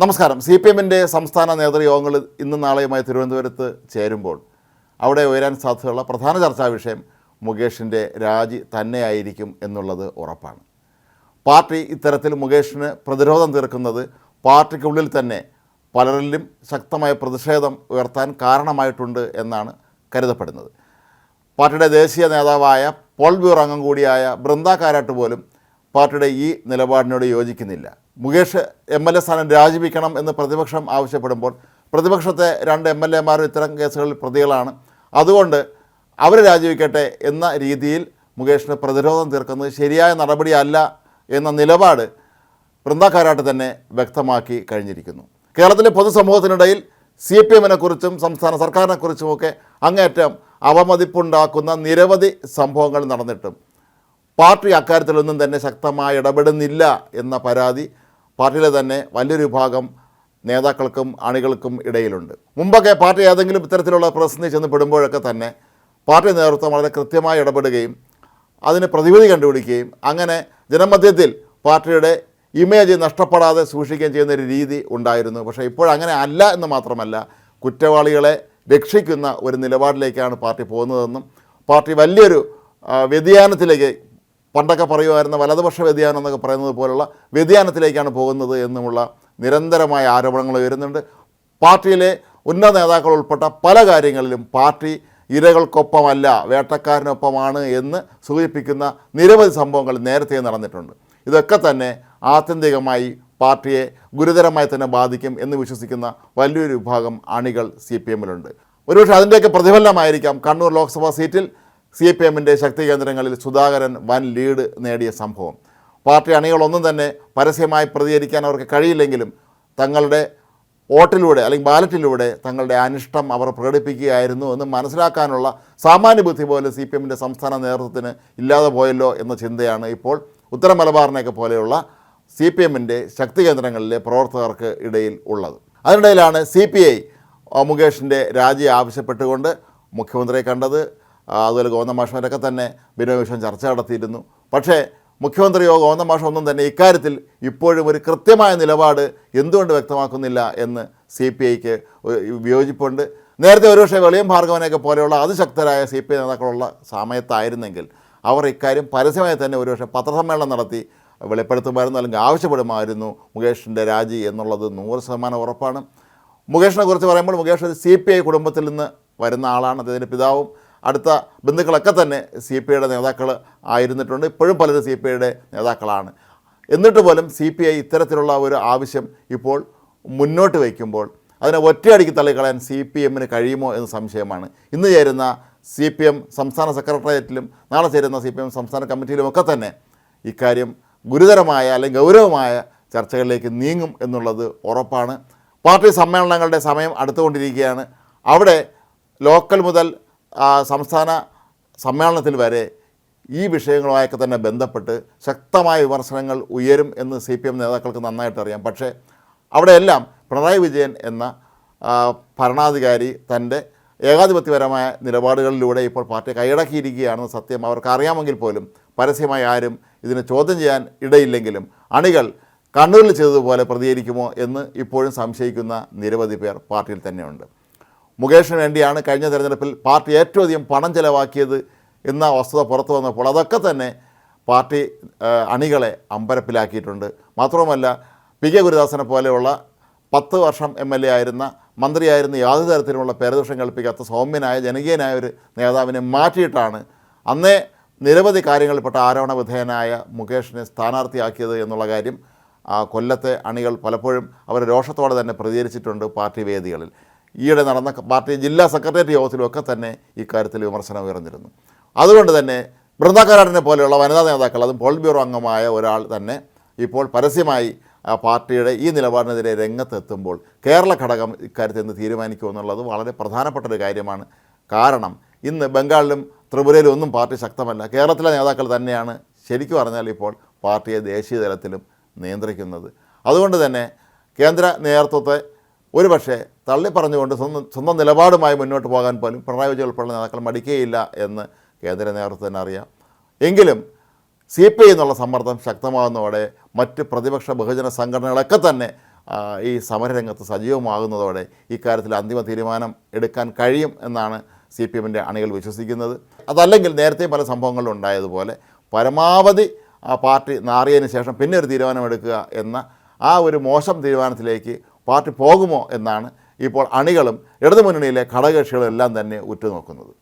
നമസ്കാരം. C P എമ്മിന്റെ സംസ്ഥാന നേതൃയോഗങ്ങൾ ഇന്നും നാളെയുമായി തിരുവനന്തപുരത്ത് ചേരുമ്പോൾ അവിടെ ഉയരാൻ സാധ്യതയുള്ള പ്രധാന ചർച്ചാ വിഷയം മുകേഷിന്റെ രാജി തന്നെയായിരിക്കും എന്നുള്ളത് ഉറപ്പാണ്. പാർട്ടി ഇത്തരത്തിൽ മുകേഷിന് പ്രതിരോധം തീർക്കുന്നത് പാർട്ടിക്കുള്ളിൽ തന്നെ പലരിലും ശക്തമായ പ്രതിഷേധം ഉയർത്താൻ കാരണമായിട്ടുണ്ട് എന്നാണ് കരുതപ്പെടുന്നത്. പാർട്ടിയുടെ ദേശീയ നേതാവായ പോൾ ബ്യൂർ അംഗം കൂടിയായ ബൃന്ദ കാരാട്ട് പോലും പാർട്ടിയുടെ ഈ നിലപാടിനോട് യോജിക്കുന്നില്ല. മുകേഷ് എം എൽ എ സ്ഥാനം രാജിവെക്കണം എന്ന് പ്രതിപക്ഷം ആവശ്യപ്പെടുമ്പോൾ പ്രതിപക്ഷത്തെ രണ്ട് എം എൽ എമാരും ഇത്തരം കേസുകളിൽ പ്രതികളാണ്. അതുകൊണ്ട് അവർ രാജിവെക്കട്ടെ എന്ന രീതിയിൽ മുകേഷിന് പ്രതിരോധം തീർക്കുന്നത് ശരിയായ നടപടിയല്ല എന്ന നിലപാട് വൃന്ദാക്കാരാട്ട് തന്നെ വ്യക്തമാക്കി കഴിഞ്ഞിരിക്കുന്നു. കേരളത്തിലെ പൊതുസമൂഹത്തിനിടയിൽ സി പി എമ്മിനെക്കുറിച്ചും സംസ്ഥാന സർക്കാരിനെക്കുറിച്ചുമൊക്കെ അങ്ങേറ്റം അവമതിപ്പുണ്ടാക്കുന്ന നിരവധി സംഭവങ്ങൾ നടന്നിട്ടും പാർട്ടി അക്കാര്യത്തിലൊന്നും തന്നെ ശക്തമായി ഇടപെടുന്നില്ല എന്ന പരാതി പാർട്ടിയിലെ തന്നെ വലിയൊരു വിഭാഗം നേതാക്കൾക്കും അണികൾക്കും ഇടയിലുണ്ട്. മുമ്പൊക്കെ പാർട്ടി ഏതെങ്കിലും ഇത്തരത്തിലുള്ള പ്രതിസന്ധി ചെന്ന് പെടുമ്പോഴൊക്കെ തന്നെ പാർട്ടി നേതൃത്വം വളരെ കൃത്യമായി ഇടപെടുകയും അതിന് പ്രതിവിധി കണ്ടുപിടിക്കുകയും അങ്ങനെ ജനമധ്യത്തിൽ പാർട്ടിയുടെ ഇമേജ് നഷ്ടപ്പെടാതെ സൂക്ഷിക്കുകയും ചെയ്യുന്ന ഒരു രീതി ഉണ്ടായിരുന്നു. പക്ഷേ ഇപ്പോഴങ്ങനെ അല്ല എന്ന് മാത്രമല്ല കുറ്റവാളികളെ രക്ഷിക്കുന്ന ഒരു നിലപാടിലേക്കാണ് പാർട്ടി പോകുന്നതെന്നും പാർട്ടി വലിയൊരു വ്യതിയാനത്തിലേക്ക് പണ്ടൊക്കെ പറയുമായിരുന്ന വലതുപക്ഷ വ്യതിയാനം എന്നൊക്കെ പറയുന്നത് പോലുള്ള വ്യതിയാനത്തിലേക്കാണ് പോകുന്നത് എന്നുമുള്ള നിരന്തരമായ ആരോപണങ്ങൾ ഉയരുന്നുണ്ട്. പാർട്ടിയിലെ ഉന്നത നേതാക്കൾ ഉൾപ്പെട്ട പല കാര്യങ്ങളിലും പാർട്ടി ഇരകൾക്കൊപ്പമല്ല വേട്ടക്കാരനൊപ്പമാണ് എന്ന് സൂചിപ്പിക്കുന്ന നിരവധി സംഭവങ്ങൾ നേരത്തെ നടന്നിട്ടുണ്ട്. ഇതൊക്കെ തന്നെ ആത്യന്തികമായി പാർട്ടിയെ ഗുരുതരമായി തന്നെ ബാധിക്കും എന്ന് വിശ്വസിക്കുന്ന വലിയൊരു വിഭാഗം അണികൾ സി പി എമ്മിലുണ്ട്. ഒരുപക്ഷെ അതിന്റെയൊക്കെ പ്രതിഫലനമായിരിക്കാം കണ്ണൂർ ലോക്സഭാ സീറ്റിൽ സി പി എമ്മിന്റെ ശക്തി കേന്ദ്രങ്ങളിൽ സുധാകരൻ വൻ ലീഡ് നേടിയ സംഭവം. പാർട്ടി അണികളൊന്നും തന്നെ പരസ്യമായി പ്രതികരിക്കാൻ അവർക്ക് കഴിയില്ലെങ്കിലും തങ്ങളുടെ വോട്ടിലൂടെ അല്ലെങ്കിൽ ബാലറ്റിലൂടെ തങ്ങളുടെ അനിഷ്ടം അവർ പ്രകടിപ്പിക്കുകയായിരുന്നു എന്ന് മനസ്സിലാക്കാനുള്ള സാമാന്യ ബുദ്ധി പോലും സി പി എമ്മിന്റെ സംസ്ഥാന നേതൃത്വത്തിന് ഇല്ലാതെ പോയല്ലോ എന്ന ചിന്തയാണ് ഇപ്പോൾ ഉത്തര മലബാറിനെയൊക്കെ പോലെയുള്ള സി പി എമ്മിന്റെ ശക്തി കേന്ദ്രങ്ങളിലെ പ്രവർത്തകർക്ക് ഇടയിൽ ഉള്ളത്. അതിനിടയിലാണ് സി പി ഐ മുകേഷിന്റെ രാജി ആവശ്യപ്പെട്ടുകൊണ്ട് മുഖ്യമന്ത്രിയെ കണ്ടത് അതുപോലെ ഗോവിന്ദമാഷവരൊക്കെ തന്നെ ബിനോയ് വിശ്വം ചർച്ച നടത്തിയിരുന്നു. പക്ഷേ മുഖ്യമന്ത്രിയോ ഗോവിന്ദമാഷോ ഒന്നും തന്നെ ഇക്കാര്യത്തിൽ ഇപ്പോഴും ഒരു കൃത്യമായ നിലപാട് എന്തുകൊണ്ട് വ്യക്തമാക്കുന്നില്ല എന്ന് സി പി ഐക്ക് വിയോജിപ്പുണ്ട്. നേരത്തെ ഒരുപക്ഷെ വെളിയം ഭാർഗവനെയൊക്കെ പോലെയുള്ള അതിശക്തരായ സി പി ഐ നേതാക്കളുള്ള സമയത്തായിരുന്നെങ്കിൽ അവർ ഇക്കാര്യം പരസ്യമായി തന്നെ ഒരുപക്ഷെ പത്രസമ്മേളനം നടത്തി വെളിപ്പെടുത്തുമായിരുന്നു അല്ലെങ്കിൽ ആവശ്യപ്പെടുമായിരുന്നു മുകേഷിന്റെ രാജി എന്നുള്ളത് നൂറ് ശതമാനം ഉറപ്പാണ്. മുകേഷിനെ കുറിച്ച് പറയുമ്പോൾ മുകേഷ് ഒരു സി പി ഐ കുടുംബത്തിൽ നിന്ന് വരുന്ന ആളാണ് അദ്ദേഹത്തിന്റെ പിതാവും. അടുത്ത ബന്ധുക്കളൊക്കെ തന്നെ സി പി ഐയുടെ നേതാക്കൾ ആയിരുന്നിട്ടുണ്ട്. ഇപ്പോഴും പലരും സി പി ഐയുടെ നേതാക്കളാണ്. എന്നിട്ട് പോലും സി പി ഐ ഇത്തരത്തിലുള്ള ഒരു ആവശ്യം ഇപ്പോൾ മുന്നോട്ട് വയ്ക്കുമ്പോൾ അതിനെ ഒറ്റയടിക്ക് തള്ളിക്കളയാൻ സി പി എമ്മിന് കഴിയുമോ എന്ന് സംശയമാണ്. ഇന്ന് ചേരുന്ന സി പി എം സംസ്ഥാന സെക്രട്ടേറിയറ്റിലും നാളെ ചേരുന്ന സി പി എം സംസ്ഥാന കമ്മിറ്റിയിലുമൊക്കെ തന്നെ ഇക്കാര്യം ഗുരുതരമായ അല്ലെങ്കിൽ ഗൗരവമായ ചർച്ചകളിലേക്ക് നീങ്ങും എന്നുള്ളത് ഉറപ്പാണ്. പാർട്ടി സമ്മേളനങ്ങളുടെ സമയം അടുത്തുകൊണ്ടിരിക്കുകയാണ്. അവിടെ ലോക്കൽ മുതൽ സംസ്ഥാന സമ്മേളനത്തിൽ വരെ ഈ വിഷയങ്ങളുമായൊക്കെ തന്നെ ബന്ധപ്പെട്ട് ശക്തമായ വിമർശനങ്ങൾ ഉയരും എന്ന് സി പി എം നേതാക്കൾക്ക് നന്നായിട്ട് അറിയാം. പക്ഷേ അവിടെയെല്ലാം പിണറായി വിജയൻ എന്ന ഭരണാധികാരി തന്റെ ഏകാധിപത്യപരമായ നിലപാടുകളിലൂടെ ഇപ്പോൾ പാർട്ടി കൈയടക്കിയിരിക്കുകയാണെന്ന് സത്യം അവർക്ക് അറിയാമെങ്കിൽ പോലും പരസ്യമായി ആരും ഇതിനെ ചോദ്യം ചെയ്യാൻ ഇടയില്ലെങ്കിലും അണികൾ കണ്ണൂരിൽ ചെയ്തതുപോലെ പ്രതികരിക്കുമോ എന്ന് ഇപ്പോഴും സംശയിക്കുന്ന നിരവധി പേർ പാർട്ടിയിൽ തന്നെയുണ്ട്. മുകേഷിന് വേണ്ടിയാണ് കഴിഞ്ഞ തെരഞ്ഞെടുപ്പിൽ പാർട്ടി ഏറ്റവും അധികം പണം ചെലവാക്കിയത് എന്ന വസ്തുത പുറത്തു വന്നപ്പോൾ അതൊക്കെ തന്നെ പാർട്ടി അണികളെ അമ്പരപ്പിലാക്കിയിട്ടുണ്ട്. മാത്രവുമല്ല പി കെ ഗുരുദാസനെ പോലെയുള്ള പത്ത് വർഷം എം എൽ എ ആയിരുന്ന മന്ത്രിയായിരുന്ന യാതൊരു തരത്തിലുമുള്ള പേരദോഷം കൽപ്പിക്കാത്ത സൗമ്യനായ ജനകീയനായ ഒരു നേതാവിനെ മാറ്റിയിട്ടാണ് അന്നേ നിരവധി കാര്യങ്ങളിൽപ്പെട്ട ആരോപണ വിധേയനായ മുകേഷിനെ സ്ഥാനാർത്ഥിയാക്കിയത് എന്നുള്ള കാര്യം കൊല്ലത്തെ അണികൾ പലപ്പോഴും അവർ രോഷത്തോടെ തന്നെ പ്രതികരിച്ചിട്ടുണ്ട് പാർട്ടി വേദികളിൽ. ഈയിടെ നടന്ന പാർട്ടി ജില്ലാ സെക്രട്ടേറിയറ്റ് യോഗത്തിലുമൊക്കെ തന്നെ ഇക്കാര്യത്തിൽ വിമർശനം ഉയർന്നിരുന്നു. അതുകൊണ്ട് തന്നെ ബൃന്ദാകാരാടിനെ പോലെയുള്ള വനിതാ നേതാക്കൾ അതും പോൾ ബ്യൂറോ അംഗമായ ഒരാൾ തന്നെ ഇപ്പോൾ പരസ്യമായി പാർട്ടിയുടെ ഈ നിലപാടിനെതിരെ രംഗത്തെത്തുമ്പോൾ കേരള ഘടകം ഇക്കാര്യത്തിൽ നിന്ന് തീരുമാനിക്കുമെന്നുള്ളത് വളരെ പ്രധാനപ്പെട്ട ഒരു കാര്യമാണ്. കാരണം ഇന്ന് ബംഗാളിലും ത്രിപുരയിലും ഒന്നും പാർട്ടി ശക്തമല്ല. കേരളത്തിലെ നേതാക്കൾ തന്നെയാണ് ശരിക്കും പറഞ്ഞാൽ ഇപ്പോൾ പാർട്ടിയെ ദേശീയ തലത്തിലും നിയന്ത്രിക്കുന്നത്. അതുകൊണ്ട് തന്നെ കേന്ദ്ര നേതൃത്വത്തെ ഒരുപക്ഷെ തള്ളിപ്പറഞ്ഞുകൊണ്ട് സ്വന്തം സ്വന്തം നിലപാടുമായി മുന്നോട്ട് പോകാൻ പോലും പിണറായി വിജയൻ ഉൾപ്പെടെ നേതാക്കൾ മടിക്കുകയില്ല എന്ന് കേന്ദ്ര തന്നെ അറിയാം. എങ്കിലും സി പി ഐ എന്നുള്ള സമ്മർദ്ദം ശക്തമാകുന്നതോടെ മറ്റ് പ്രതിപക്ഷ ബഹുജന സംഘടനകളൊക്കെ തന്നെ ഈ സമരരംഗത്ത് സജീവമാകുന്നതോടെ ഇക്കാര്യത്തിൽ അന്തിമ തീരുമാനം എടുക്കാൻ കഴിയും എന്നാണ് സി പി എമ്മിന്റെ അണികൾ വിശ്വസിക്കുന്നത്. അതല്ലെങ്കിൽ നേരത്തെ പല സംഭവങ്ങളിലും ഉണ്ടായതുപോലെ പരമാവധി ആ പാർട്ടി നാറിയതിന് ശേഷം പിന്നെ ഒരു തീരുമാനമെടുക്കുക എന്ന ആ ഒരു മോശം തീരുമാനത്തിലേക്ക് പാർട്ടി പോകുമോ എന്നാണ് ഇപ്പോൾ അണികളും ഇടതുമുന്നണിയിലെ ഘടകകക്ഷികളും എല്ലാം തന്നെ ഉറ്റുനോക്കുന്നത്.